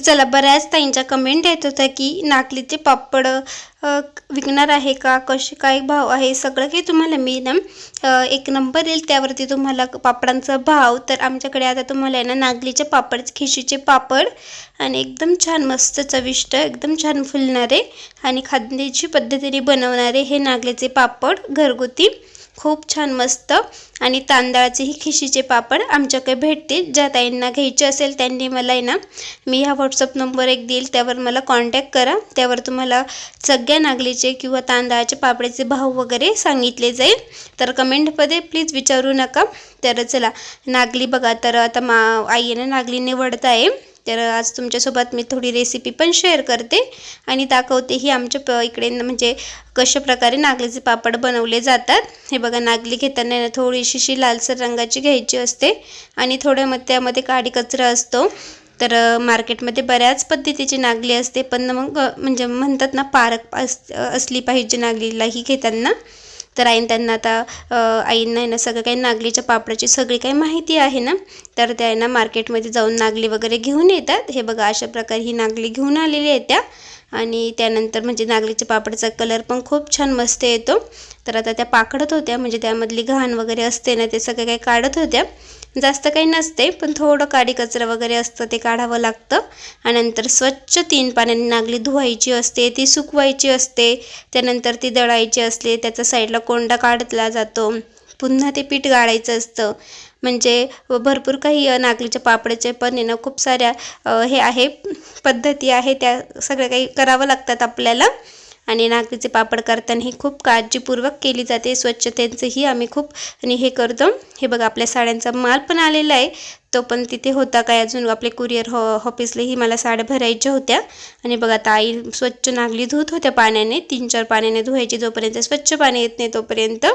चला बऱ्याच ताईंच्या कमेंट येत होत्या की नागलीचे पापड विकणार आहे का? कसे काय भाव आहे? सगळं काही तुम्हाला मी ना एक नंबर येईल त्यावरती तुम्हाला पापडांचा भाव. तर आमच्याकडे आता तुम्हाला आहे ना नागलीचे पापड खिशीचे पापड आणि एकदम छान मस्त चविष्ट एकदम छान फुलणारे आणि खाद्याची पद्धतीने बनवणारे हे नागलीचे पापड घरगुती. खूप छान मस्त. आणि तांदळाचेही खिशीचे पापड आमच्याकडे भेटतील. ज्या ताईंना घ्यायचे असेल त्यांनी मला आहे ना मी हा व्हॉट्सअप नंबर एक देईल. त्यावर मला कॉन्टॅक्ट करा. त्यावर तुम्हाला सगळ्या नागलीचे किंवा तांदळाचे पापडाचे भाव वगैरे सांगितले जाईल. तर कमेंटमध्ये प्लीज विचारू नका. तर चला नागली बघा. तर आता मा आईनं नागली निवडत आहे. तर आज तुमच्यासोबत मी थोडी रेसिपी पण शेअर करते आणि दाखवते ही आमच्या प इकडे म्हणजे कशाप्रकारे नागलीचे पापड बनवले जातात. हे बघा नागली घेताना ना थोडीशी लालसर रंगाची घ्यायची असते आणि थोड्या मग त्यामध्ये काडी कचरा असतो. तर मार्केटमध्ये बऱ्याच पद्धतीची नागली असते पण मग म्हणजे म्हणतात ना पारक अस असली पाहिजे नागलीला ही घेताना. तर आईन त्यांना आता आईंना आहे ना सगळं काही नागलीच्या पापडाची सगळी काही माहिती आहे ना तर त्या आहे ना मार्केटमध्ये जाऊन नागली वगैरे घेऊन येतात. हे बघा अशा प्रकारे ही नागली घेऊन आलेली आहे त्या. आणि त्यानंतर म्हणजे नागलीच्या पापडाचा कलर पण खूप छान मस्त येतो. तर आता त्या पाकडत होत्या म्हणजे त्यामधली घाण वगैरे असते ना ते सगळं काही काढत होत्या. जास्त काही नसते पण थोडं काडी कचरा वगैरे असतं ते काढावं लागतं. आणि नंतर स्वच्छ तीन पाण्याने नागली धुवायची असते ती सुकवायची असते त्यानंतर ती दळायची असते त्याचा साईडला कोंडा काढला जातो. पुन्हा ते पीठ गाळायचं असतं. म्हणजे भरपूर काही नागलीच्या पापडाचे पण आहे ना खूप साऱ्या हे आहे पद्धती आहे त्या सगळ्या काही करावं लागतात आपल्याला. आणि नागलीचे पापड करताना ही खूप काळजीपूर्वक केली जाते स्वच्छतेचंही आम्ही खूप आणि हे करतो. हे बघा आपल्या साड्यांचा माल पण आलेला आहे. तो पण तिथे होता काय अजून आपले कुरिअर हो ऑफिसलाही मला साड्या भरायच्या होत्या. आणि बघा आता आई स्वच्छ नागली धुत होत्या पाण्याने तीन चार पाण्याने धुवायची जोपर्यंत स्वच्छ पाणी येत नाही तोपर्यंत.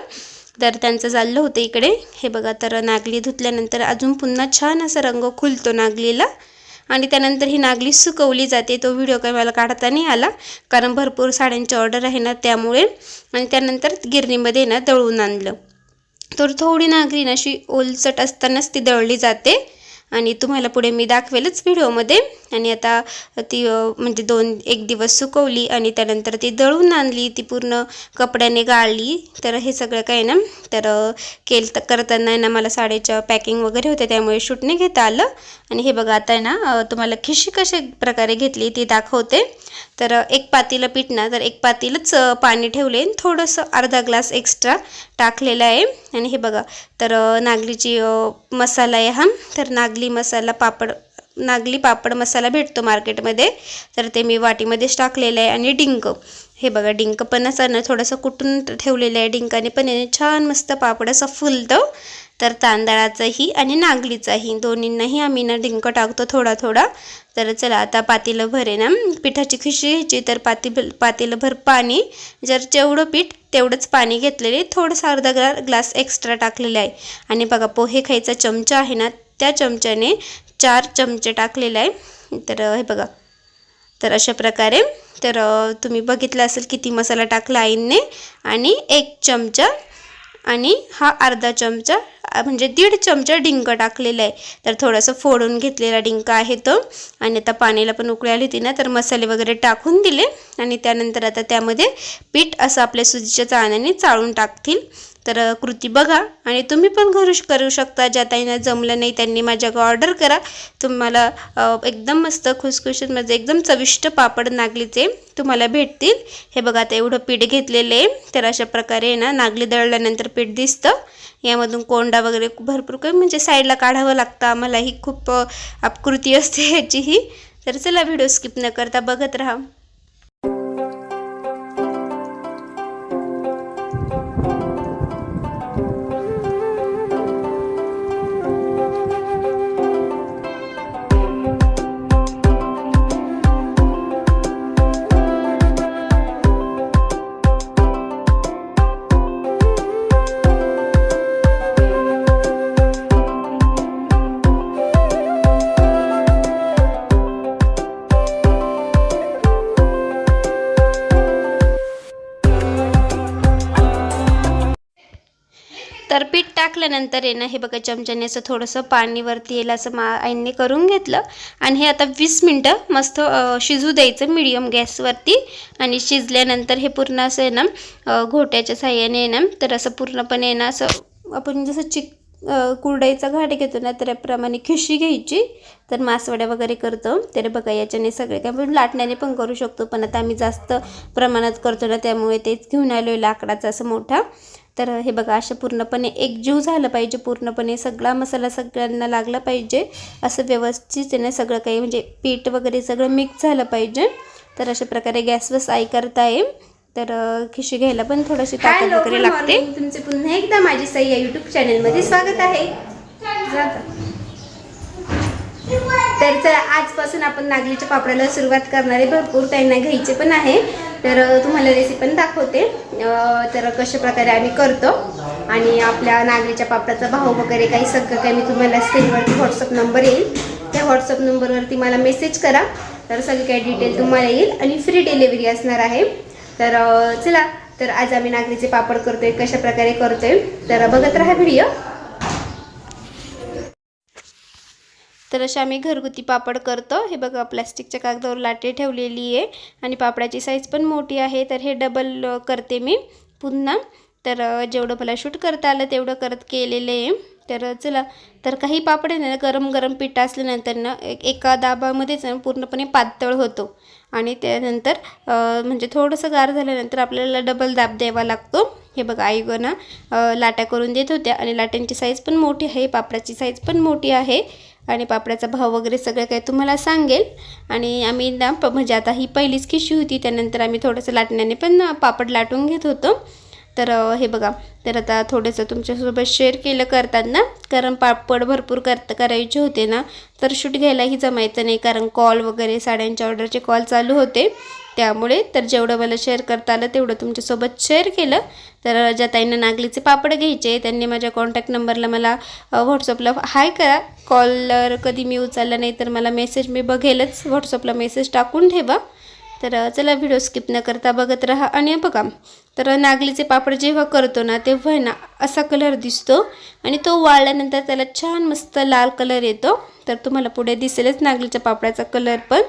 तर त्यांचं चाललं होतं इकडे. हे बघा तर नागली धुतल्यानंतर अजून पुन्हा छान असा रंग खुलतो नागलीला. आणि त्यानंतर ही नागली सुकवली जाते. तो व्हिडिओ काही मला काढता नाही आला. कारण भरपूर साड्यांची ऑर्डर आहे ना त्यामुळे. आणि त्यानंतर गिरणीमध्ये ना दळून आणलं. तर थोडी नागरी ना अशी ओलचट असतानाच ती दळली जाते. आणि तुम्हाला पुढे मी दाखवेलच व्हिडिओमध्ये. आणि आता ती म्हणजे दोन एक दिवस सुकवली आणि त्यानंतर ती दळून आणली ती पूर्ण कपड्याने गाळली. तर हे सगळं काय ना तर केल तर करताना आहे ना मला साडेच्या पॅकिंग वगैरे होते त्यामुळे शूट नाही घेता आलं. आणि हे बघा आता आहे ना तुम्हाला खिशी कशा प्रकारे घेतली ती दाखवते. तर एक पातीला पीठ ना तर एक पातीलच पाणी ठेवले आणि थोडंसं अर्धा ग्लास एक्स्ट्रा टाकलेलं आहे. आणि हे बघा तर नागलीची मसाला आहे हा. तर नागली मसाला पापड नागली पापड मसाला भेटतो मार्केटमध्ये. तर ते मी वाटीमध्येच टाकलेलं आहे. आणि डिंक हे बघा डिंक पण असं ना थोडंसं कुटून ठेवलेलं आहे. डिंकाने पण याने छान मस्त पापड असं फुलतं. तर तांदळाचंही आणि नागलीचाही दोन्हींनाही आम्ही ना डिंक टाकतो थोडा थोडा. तर चला आता पातेलं भरे ना. पिठाची खिशी घ्यायची तर पाती पातेलं भर पाणी. जर जेवढं पीठ तेवढंच पाणी घेतलेले थोडंसं अर्धा ग्ला ग्लास एक्स्ट्रा टाकलेले आहे. आणि बघा पोहे खायचा चमचा आहे ना त्या चमच्याने चार चमचे टाकलेले आहे. तर हे बघा. तर अशा प्रकारे. तर तुम्ही बघितलं असेल किती मसाला टाकला आईने. आणि एक चमचा आणि हा अर्धा चमचा म्हणजे दीड चमचा डिंक टाकलेला आहे. तर थोडंसं फोडून घेतलेला डिंक आहे तो. आणि आता पाण्याला पण उकळी आली होती ना तर मसाले वगैरे टाकून दिले. आणि त्यानंतर आता त्यामध्ये पीठ असं आपल्या सुजीच्या चाळण्याने चाळून टाकतील. तर कृती बघा आणि तुम्ही पण घरू करू शकता. ज्या ताईंना जमलं नाही त्यांनी माझ्याकडे ऑर्डर करा. तुम्हाला एकदम मस्त खुसखुशीत म्हणजे एकदम चविष्ट पापड नागलीचे तुम्हाला भेटतील. हे बघा आता एवढं पीठ घेतलेलं आहे. तर अशा प्रकारे ना नागली दळल्यानंतर पीठ दिसतं. यामधून कोंडा वगैरे भरपूर काही म्हणजे साईडला काढावं लागतं. आम्हाला ही खूप आपकृती आकृती असते ह्याची ही तर चला व्हिडिओ स्किप न करता बघत राहा. पीठ आहे ना हे बघा चमच्याने असं थोडंसं पाणीवरती येईल असं मा आईने करून घेतलं. आणि हे आता वीस मिनटं मस्त शिजू द्यायचं मिडियम गॅसवरती. आणि शिजल्यानंतर हे पूर्ण असं आहे ना घोट्याच्या साह्याने आहे ना तर असं पूर्णपणे ना असं आपण जसं चिक कुरडाईचा घाट घेतो ना त्याप्रमाणे खिशी घ्यायची. तर मासवड्या वगैरे करतो. तर बघा याच्याने सगळे काय आपण लाटण्याने पण करू शकतो. पण आता आम्ही जास्त प्रमाणात करतो ना त्यामुळे तेच घेऊन आलो आहे लाकडाचा असं मोठा. तर हे बघा असं पूर्णपणे एकजीव झालं पाहिजे पूर्णपणे सगळा मसाला सगळ्यांना लागला पाहिजे असं व्यवस्थित आहे ना सगळं काही म्हणजे पीठ वगैरे सगळं मिक्स झालं पाहिजे. तर अशा प्रकारे गॅसवर साई करताय तर अ, खिशी घ्यायला पण थोडीशी ताकद वगैरे लागते. तुमचे पुन्हा एकदा माझी सई या युट्यूब चॅनलमध्ये स्वागत आहे. जाता. तर चला आजपासून आपण नागलीच्या पापडाला सुरुवात करणारे भरपूर त्यांना घ्यायचे पण आहे. तर तुम्हाला रेसिपी पण दाखवते. तर कशा प्रकारे आम्ही करतो आणि आपल्या नागलीच्या पापडाचा भाव वगैरे काही सगळं काही मी तुम्हाला स्क्रीनवरती व्हॉट्सअप नंबर येईल. त्या व्हॉट्सअप नंबरवरती मला मेसेज करा. तर सगळी काही डिटेल तुम्हाला येईल आणि फ्री डिलेवरी असणार आहे. तर चला तर आज आम्ही नागलीचे पापड करतोय कशा प्रकारे करतोय. तर बघत राहा व्हिडिओ तर असे आम्ही घरगुती पापड करतो. हे बघा प्लॅस्टिकच्या कागदावर लाटे ठेवलेली आहे आणि पापडाची साईज पण मोठी आहे. तर हे डबल करते मी पुन्हा. तर जेवढं मला शूट करता आलं तेवढं करत केलेलं आहे. तर चला. तर काही पापड आहे ना गरम गरम पीठ असल्यानंतर ना एक एका दाबामध्येच पूर्णपणे पातळ होतो. आणि त्यानंतर म्हणजे थोडंसं गार झाल्यानंतर आपल्याला डबल दाब द्यावा लागतो. हे बघा आई गं ना करून देत होत्या आणि लाट्यांची साईज पण मोठी आहे पापडाची साईज पण मोठी आहे. आणि पापडाचा भाव वगैरे सगळं काही तुम्हाला सांगेल. आणि आम्ही ना प- म्हणजे आता ही पहिलीच खिशी होती त्यानंतर आम्ही थोडंसं लाटण्याने पण पापड लाटून घेत होतो. तर हे बघा तर आता थोडंसं तुमच्यासोबत शेअर केलं करताना कारण पापड भरपूर करता करायचे होते ना तर शूट घ्यायलाही जमायचं नाही कारण कॉल वगैरे साड्यांच्या ऑर्डरचे कॉल चालू होते. त्यामुळे तर जेवढं मला शेअर करता आलं तेवढं तुमच्यासोबत शेअर केलं. तर ज्या ताईंना नागलीचे पापड घ्यायचे त्यांनी माझ्या कॉन्टॅक्ट नंबरला मला व्हॉट्सअपला हाय करा. कॉलर कधी मी उचलला नाही तर मला मेसेज मी बघेलच. व्हॉट्सअपला मेसेज टाकून ठेवा. तर चला व्हिडिओ स्किप न करता बघत राहा आणि बघा. तर नागलीचे पापड जेव्हा करतो ना तेव्हा ना असा कलर दिसतो आणि तो वाळल्यानंतर त्याला छान मस्त लाल कलर येतो. तर तुम्हाला पुढे दिसेलच नागलीच्या पापडाचा कलर पण.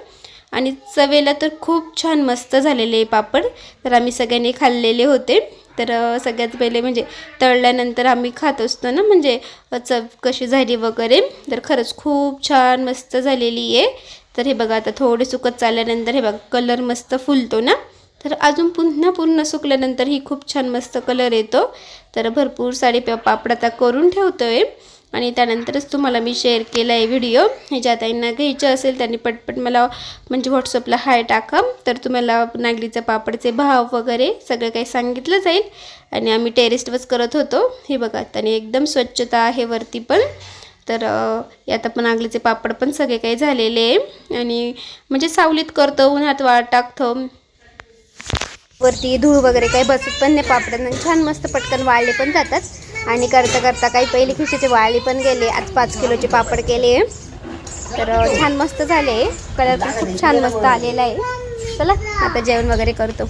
आणि चवेला तर खूप छान मस्त झालेले आहे पापड. तर आम्ही सगळ्यांनी खाल्लेले होते. तर सगळ्यात पहिले म्हणजे तळल्यानंतर आम्ही खात असतो ना म्हणजे चव कशी झाली वगैरे तर खरंच खूप छान मस्त झालेली आहे. तर हे बघा आता थोडे सुकत चालल्यानंतर हे बघा कलर मस्त फुलतो ना. तर अजून पुन्हा पूर्ण सुकल्यानंतर ही खूप छान मस्त कलर येतो. तर भरपूर साडी प- पापड आता करून ठेवतो आहे आणि त्यानंतरच तुम्हाला मी शेअर केला आहे व्हिडिओ हे ज्या ताईंना घ्यायचं असेल त्यांनी पटपट मला म्हणजे व्हॉट्सअपला हाय टाका. तर तुम्हाला नागलीचं पापडचे भाव वगैरे सगळं काही सांगितलं जाईल. आणि आम्ही टेरेस्टवरच करत होतो. हे बघा त्याने एकदम स्वच्छता आहे वरती पण. तर यात आपण नागलीचे पापड पण सगळे काही झालेले आहे. आणि म्हणजे सावलीत करतो उन्हात वाळ टाकतो. वरती धूळ वगैरे काही बसत पण नाही पापड छान मस्त पटकन वाळले पण जातात. आणि करता करता काही पहिली खिशीचे वाळली पण गेले आज पाच किलोचे पापड केले. तर छान मस्त झाले. कलर पण खूप छान मस्त आलेला आहे. चला आता जेवण वगैरे करतो.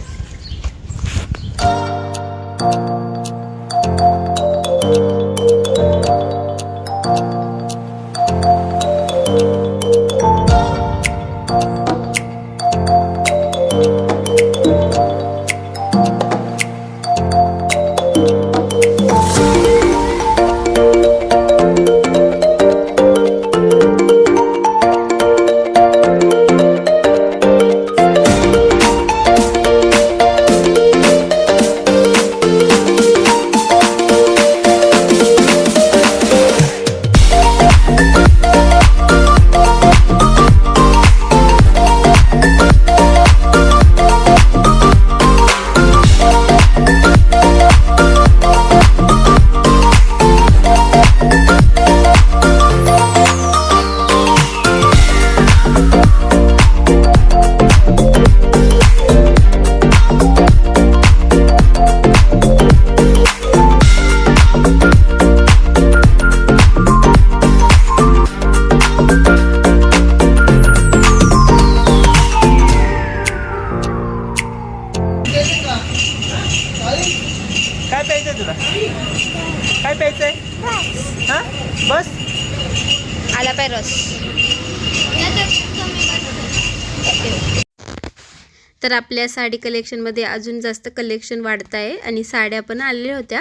तर आपल्या साडी कलेक्शनमध्ये अजून जास्त कलेक्शन वाढत आहे आणि साड्या पण आलेल्या होत्या.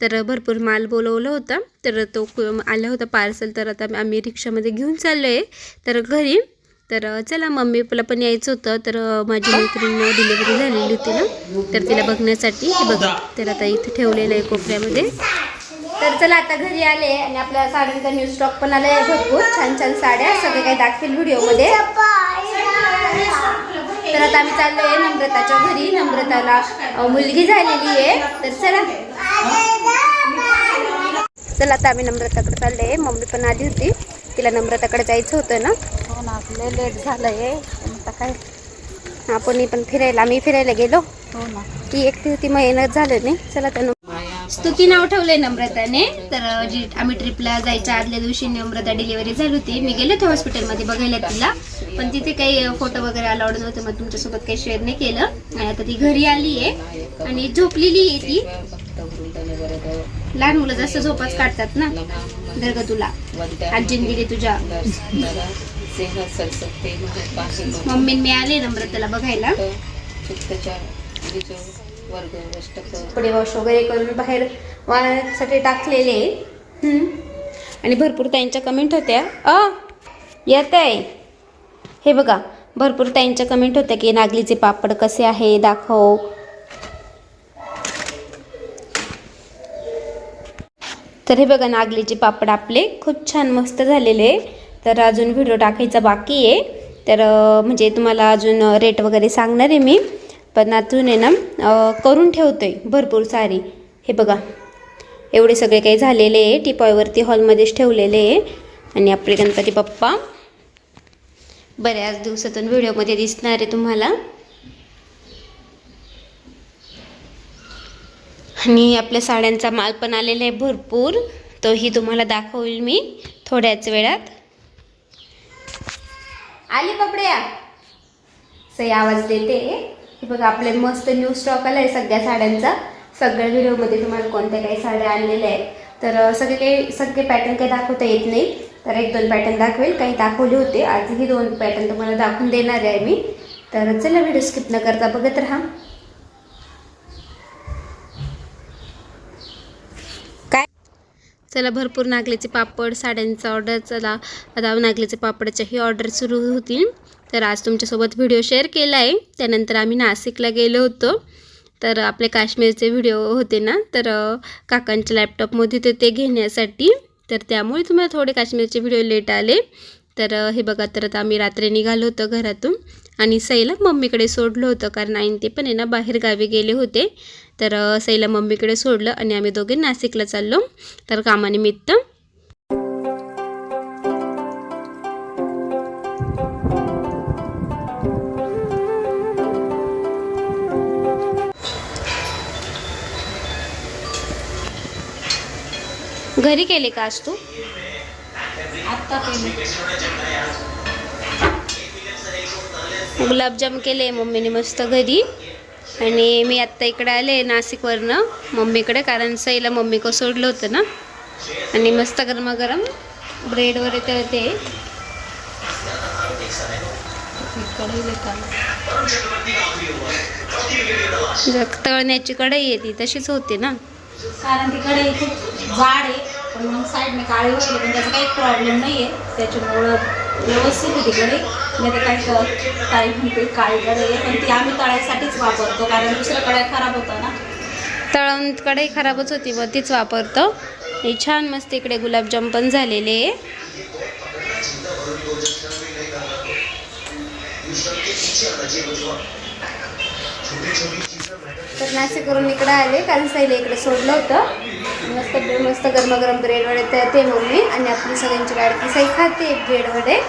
तर भरपूर माल बोलवलं होता. तर तो आला होता पार्सल तर आता आम्ही रिक्षामध्ये घेऊन चाललो आहे तर घरी. तर चला मम्मीला पण यायचं होतं. तर माझी मैत्रीण डिलिव्हरी झालेली होती ना. तर तिला बघण्यासाठी बघा. तर आता इथे ठेवलेलं आहे कोपऱ्यामध्ये. तर चला आता घरी आले आणि आपल्या साड्यांचा न्यू स्टॉक पण आलाय भरपूर. छान छान साड्या. सगळे काही दाखवेल व्हिडिओमध्ये तर आता आम्ही चाललोय नम्रताच्या घरी. नम्रताला मुलगी झालेली आहे. तर चला. चला आता आम्ही नम्रताकडे चाललोय. मम्मी पण आली होती. तिला नम्रताकडे जायचं होतं ना. हो ना लय लेट झालंय. आता काय? आपण पण फिरायला आम्ही फिरायला गेलो. हो ना. ती एकटी होती मग येणं झालं नाही. चला तर स्तुती नाव ठेवलंय नम्रताने? तर जी आम्ही ट्रिपला जायच्या आदल्या दिवशी नम्रता डिलिव्हरी झाली होती. मी गेले होते हॉस्पिटलमध्ये बघायला तिला. पण तिथे काही फोटो वगैरे अलाउड नव्हते मग तुमच्यासोबत काही शेअर नाही केलं. आणि आता ती घरी आली आहे. आणि झोपलेली आहे ती. लहान मुलं जास्त झोपाच काढतात ना दर्ग तुला. आजीन दिली तुझ्या. मम्मी मी आले नम्रताला बघायला. कपडे वॉश वगैरे करून बाहेर वाळण्यासाठी टाकलेले. आणि भरपूर त्यांच्या कमेंट होत्या. अ येत आहे हे बघा भरपूर त्यांच्या कमेंट होत्या की नागलीचे पापड कसे आहे दाखव. तर हे बघा नागलीचे पापड आपले खूप छान मस्त झालेले. तर अजून व्हिडिओ टाकायचा बाकी आहे. तर म्हणजे तुम्हाला अजून रेट वगैरे सांगणार आहे मी. पण आतून आहे ना करून करून ठेवतोय भरपूर सारी. हे बघा एवढे सगळे काही झालेले आहे. टिपॉयवरती हॉलमध्येच ठेवलेले आहे. आणि आपले गणपती बाप्पा. बऱ्याच दिवसातून व्हिडिओमध्ये दिसणार आहे तुम्हाला. आणि आपल्या साड्यांचा माल पण आलेला आहे भरपूर. तोही तुम्हाला दाखवेल मी थोड्याच वेळात. आली कपड्या. सई आवाज देते. हे बघा आपले मस्त न्यू स्टॉक आला आहे सगळ्या साड्यांचा. सगळ्या व्हिडिओमध्ये तुम्हाला कोणत्या काही साड्या आणलेल्या आहेत. तर सगळे काही सगळे पॅटर्न काही दाखवता येत नाही. तर एक दोन पॅटर्न दाखवेल. काही दाखवले होते. आजही दोन पॅटर्न तुम्हाला दाखवून देणार आहे मी. तर चला व्हिडिओ स्किप न करता बघत राहा. चला भरपूर नागल्याचे पापड साड्यांचा ऑर्डर चला आता नागलीचे पापडाच्याही ऑर्डर सुरू होतील. तर आज तुमच्यासोबत व्हिडिओ शेअर केला आहे. त्यानंतर आम्ही नाशिकला गेलो होतो. तर आपले काश्मीरचे व्हिडिओ होते ना तर काकांच्या लॅपटॉपमध्ये ते ते घेण्यासाठी. तर त्यामुळे तुम्हाला थोडे काश्मीरचे व्हिडिओ लेट आले. तर हे बघा तर आता आम्ही रात्री निघालो होतो घरातून. आणि सईला मम्मीकडे सोडलं होतं कारण आईन ते पण आहे ना बाहेर गावी गेले होते. तर सईला मम्मीकडे सोडलं आणि आम्ही दोघे नाशिकला चाललो. तर कामानिमित्त. घरी केले का आज तू? आत्ता गुलाबजाम केले मम्मीने मस्त घरी. आणि मी आत्ता इकडे आले नाशिकवरनं मम्मीकडे कारण सईला मम्मी सोडलं होतं ना. आणि मस्त गरमागरम ब्रेड वगैरे तळते ते. तळण्याची कढई आहे ती तशीच होते ना. कारण ती कढई खूप जाड आहे पण मग साईडने काळी होती पण त्याचा काही प्रॉब्लेम नाही आहे त्याच्यामुळं व्यवस्थित आहे ती कढई नाही तर काही क- काही म्हणते काळी कढई आहे पण ती आम्ही तळायसाठीच वापरतो कारण दुसऱ्या कढया खराब होतं ना. तळण कढई खराबच होती मग तीच वापरतो. हे छान मस्त इकडे गुलाबजाम पण झालेले आहे. तर नाशिकवरून इकडे आले कारण साईला इकडे सोडलं होतं. मस्त मस्त गरमागरम ब्रेड वडे तळते मम्मी. आणि आपली सगळ्यांची लाडकी साई खाते ब्रेड वडे.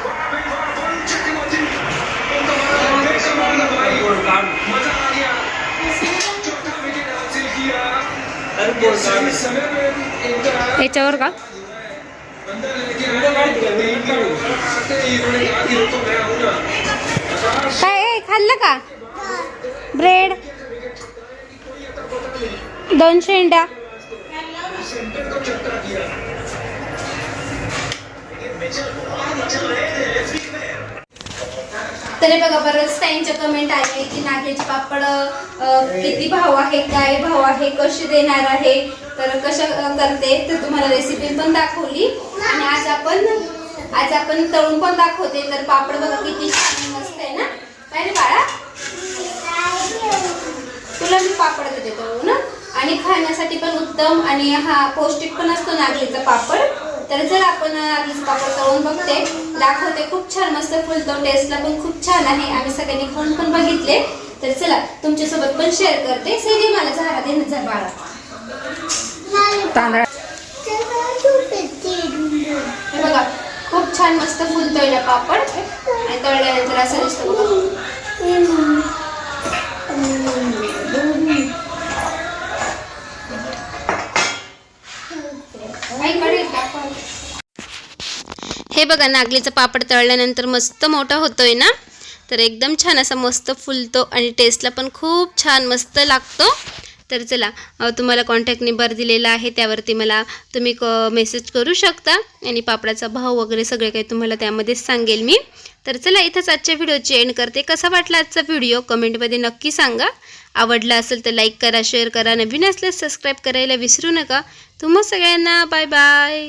याच्यावर का? काय आहे? खाल्लं का? ब्रेड सेंटर का चक्कर दिया तरी बघा बरंच त्यांच्या कमेंट आली की नागेचे पापड किती भाव आहे काय भाव आहे कशी देणार आहे तर कशा करते तर तुम्हाला रेसिपी पण दाखवली. आणि आज आपण आज आपण तळून पण दाखवते तर पापड बघा किती मस्त आहे ना. काय रे बाळा? तुला मी पापड देते. आणि खाण्यासाठी पण उत्तम आणि हा पौष्टिक पण असतो नागलीचा पापड. तर जर आपण नागलीचं पापड तळून बघते दाखवते खूप छान मस्त फुलतो टेस्टला पण खूप छान आहे. आम्ही सगळ्यांनी खाऊन पण बघितले. तर चला तुमच्यासोबत पण शेअर करते. सैदी मला झाडा दे ना जर बाळा. तांदळा. बघा खूप छान मस्त फुलतोय ना पापड. आणि तळल्यानंतर असं दिसतं बघा आईकडे पापड. हे बघा नागलीचं पापड तळल्यानंतर मस्त मोठा होतोय ना? तर एकदम छान असा मस्त फुलतो आणि टेस्टला पण खूप छान मस्त लागतो. तर चला तुम्हाला कॉन्टॅक्ट नंबर दिलेला आहे त्यावरती मला तुम्ही क मेसेज करू शकता. आणि पापडाचा भाव वगैरे सगळे काही तुम्हाला त्यामध्येच सांगेल मी. तर चला इथंच आजच्या व्हिडिओची एंड करते. कसा वाटला आजचा व्हिडिओ? कमेंटमध्ये नक्की सांगा. आवडला असेल तर लाईक करा शेअर करा. नवीन असल्यास सबस्क्राईब करायला विसरू नका. तुम्हा सगळ्यांना बाय बाय